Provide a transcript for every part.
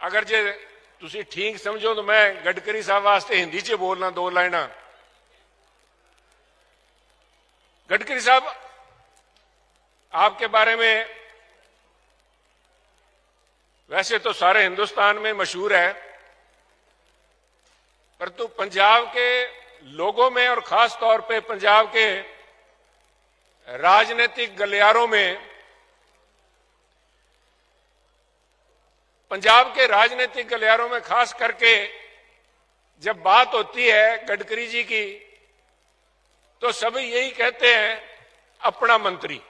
ਅਗਰ ਜੇ ਤੁਸੀਂ ਠੀਕ ਸਮਝੋ ਤਾਂ ਮੈਂ ਗਡਕਰੀ ਸਾਹਿਬ ਵਾਸਤੇ ਹਿੰਦੀ 'ਚ ਬੋਲਣਾ ਦੋ ਲਾਈਨਾਂ गडकरी साहब आपके बारे में वैसे तो सारे हिंदुस्तान में मशहूर है परंतु पंजाब के लोगों में और खास तौर पे पंजाब के राजनीतिक गलियारों में पंजाब के राजनीतिक गलियारों में खास करके जब बात होती है गडकरी जी की तो सभी यही कहते हैं अपना मंत्री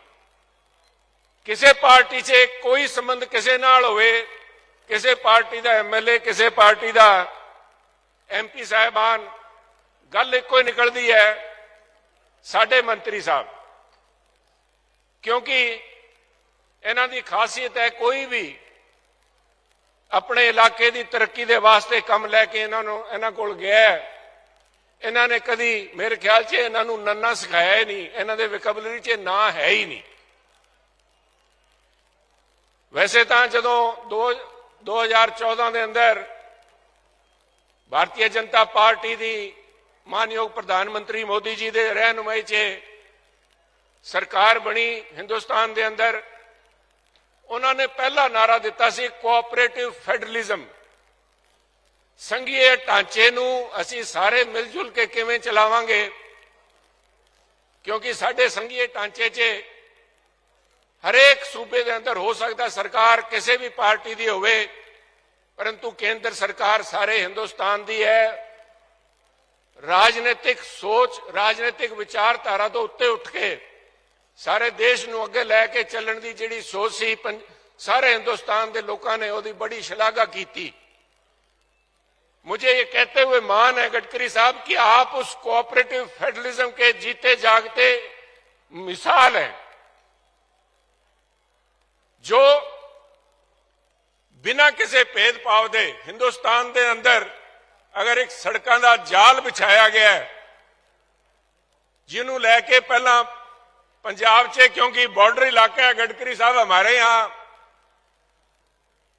ਕਿਸੇ ਪਾਰਟੀ 'ਚ ਕੋਈ ਸੰਬੰਧ ਕਿਸੇ ਨਾਲ ਹੋਵੇ ਕਿਸੇ ਪਾਰਟੀ ਦਾ ਐਮਐਲਏ ਕਿਸੇ ਪਾਰਟੀ ਦਾ ਐਮਪੀ ਸਾਹਿਬਾਨ ਗੱਲ ਇੱਕੋ ਹੀ ਨਿਕਲਦੀ ਹੈ ਸਾਡੇ ਮੰਤਰੀ ਸਾਹਿਬ ਕਿਉਂਕਿ ਇਹਨਾਂ ਦੀ ਖਾਸੀਅਤ ਹੈ ਕੋਈ ਵੀ ਆਪਣੇ ਇਲਾਕੇ ਦੀ ਤਰੱਕੀ ਦੇ ਵਾਸਤੇ ਕੰਮ ਲੈ ਕੇ ਇਹਨਾਂ ਨੂੰ, ਇਹਨਾਂ ਕੋਲ ਗਿਆ ਇਹਨਾਂ ਨੇ ਕਦੀ ਮੇਰੇ ਖਿਆਲ 'ਚ ਇਹਨਾਂ ਨੂੰ ਨੰਨਾ ਸਿਖਾਇਆ ਹੀ ਨਹੀਂ। ਇਹਨਾਂ ਦੇ ਵਿਕਬਲਰੀ 'ਚ ਨਾ ਹੈ ਹੀ ਨਹੀਂ। ਵੈਸੇ ਤਾਂ ਜਦੋਂ 2014 ਦੇ ਅੰਦਰ ਭਾਰਤੀ ਜਨਤਾ ਪਾਰਟੀ ਦੀ ਮਾਨਯੋਗ ਪ੍ਰਧਾਨ ਮੰਤਰੀ ਮੋਦੀ ਜੀ ਦੇ ਰਹਿਨੁਮਾਈ 'ਚ ਸਰਕਾਰ ਬਣੀ ਹਿੰਦੁਸਤਾਨ ਦੇ ਅੰਦਰ ਉਹਨਾਂ ਨੇ ਪਹਿਲਾ ਨਾਰਾ ਦਿੱਤਾ ਸੀ ਕੋਆਪਰੇਟਿਵ ਫੈਡਰਲਿਜ਼ਮ ਸੰਘੀਏ ਢਾਂਚੇ ਨੂੰ ਅਸੀਂ ਸਾਰੇ ਮਿਲ ਜੁਲ ਕੇ ਕਿਵੇਂ ਚਲਾਵਾਂਗੇ? ਕਿਉਂਕਿ ਸਾਡੇ ਸੰਘੀਏ ਢਾਂਚੇ 'ਚ ਹਰੇਕ ਸੂਬੇ ਦੇ ਅੰਦਰ ਹੋ ਸਕਦਾ ਸਰਕਾਰ ਕਿਸੇ ਵੀ ਪਾਰਟੀ ਦੀ ਹੋਵੇ, ਪਰੰਤੂ ਕੇਂਦਰ ਸਰਕਾਰ ਸਾਰੇ ਹਿੰਦੁਸਤਾਨ ਦੀ ਹੈ। ਰਾਜਨੀਤਿਕ ਸੋਚ, ਰਾਜਨੀਤਿਕ ਵਿਚਾਰਧਾਰਾ ਤੋਂ ਉੱਤੇ ਉੱਠ ਕੇ ਸਾਰੇ ਦੇਸ਼ ਨੂੰ ਅੱਗੇ ਲੈ ਕੇ ਚੱਲਣ ਦੀ ਜਿਹੜੀ ਸੋਚ ਸੀ ਪੰਜ- ਸਾਰੇ ਹਿੰਦੁਸਤਾਨ ਦੇ ਲੋਕਾਂ ਨੇ ਉਹਦੀ ਬੜੀ ਸ਼ਲਾਘਾ ਕੀਤੀ मुझे ये कहते हुए मान है गडकरी साहब कि आप उस कोऑपरेटिव फेडरलिज्म के जीते जागते मिसाल हैं ਜੋ ਬਿਨਾਂ ਕਿਸੇ ਭੇਦਭਾਵ ਦੇ ਹਿੰਦੁਸਤਾਨ ਦੇ ਅੰਦਰ ਅਗਰ ਇੱਕ ਸੜਕਾਂ ਦਾ ਜਾਲ ਵਿਛਾਇਆ ਗਿਆ ਹੈ ਜਿਹਨੂੰ ਲੈ ਕੇ ਪਹਿਲਾਂ ਪੰਜਾਬ 'ਚ क्योंकि बॉर्डर इलाका है गडकरी साहब हमारे यहाँ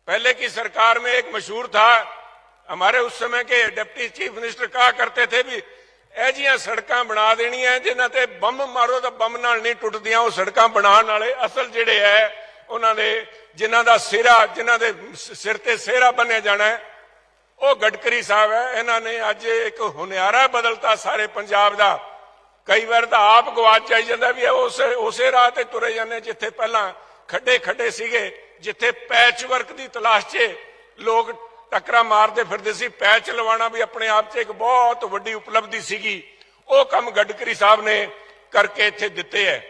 पहले की सरकार में एक मशहूर था हमारे उस समय के डिप्टी चीफ मिनिस्टर कहा करते थे भी ਇਹ ਜੀਆਂ ਸੜਕਾਂ ਬਣਾ ਦੇਣੀਆਂ ਜਿਨ੍ਹਾਂ ਤੇ ਬੰਮ ਮਾਰੋ ਤਾਂ ਬੰਮ ਨਾਲ ਨਹੀਂ ਟੁੱਟਦੀਆਂ ਉਹ ਸੜਕਾਂ ਬਣਾਉਣ ਵਾਲੇ ਅਸਲ ਜਿਹੜੇ ਹੈ ਉਹਨਾਂ ਦੇ ਜਿਨ੍ਹਾਂ ਦਾ ਸਿਰਾ ਜਿਨ੍ਹਾਂ ਦੇ ਸ- ਸਿਰ ਤੇ ਸਿਹਰਾ ਬੰਨਿਆ ਜਾਣਾ ਹੈ ਉਹ ਗਡਕਰੀ ਸਾਹਿਬ ਹੈ ਇਹਨਾਂ ਨੇ ਅੱਜ ਇੱਕ ਹੁਨਿਆਰਾ ਬਦਲਤਾ ਸਾਰੇ ਪੰਜਾਬ ਦਾ ਕਈ ਵਾਰ ਤਾਂ ਆਪ ਗਵਾਚ ਜਾਈ ਜਾਂਦਾ ਵੀ ਉਸੇ ਉਸੇ ਰਾਹ ਤੇ ਤੁਰੇ ਜਾਂਦੇ ਜਿੱਥੇ ਪਹਿਲਾਂ ਖੱਡੇ ਖੱਡੇ ਸੀਗੇ, ਜਿੱਥੇ ਪੈਚ ਵਰਕ ਦੀ ਤਲਾਸ਼ 'ਚ ਲੋਕ ਟੱਕਰਾਂ ਮਾਰਦੇ ਫਿਰਦੇ ਸੀ। ਪੈਚ ਲਵਾਉਣਾ ਵੀ ਆਪਣੇ ਆਪ 'ਚ ਇੱਕ ਬਹੁਤ ਵੱਡੀ ਉਪਲਬਧੀ ਸੀਗੀ। ਉਹ ਕੰਮ ਗਡਕਰੀ ਸਾਹਿਬ ਨੇ ਕਰਕੇ ਇੱਥੇ ਦਿੱਤੇ ਹੈ।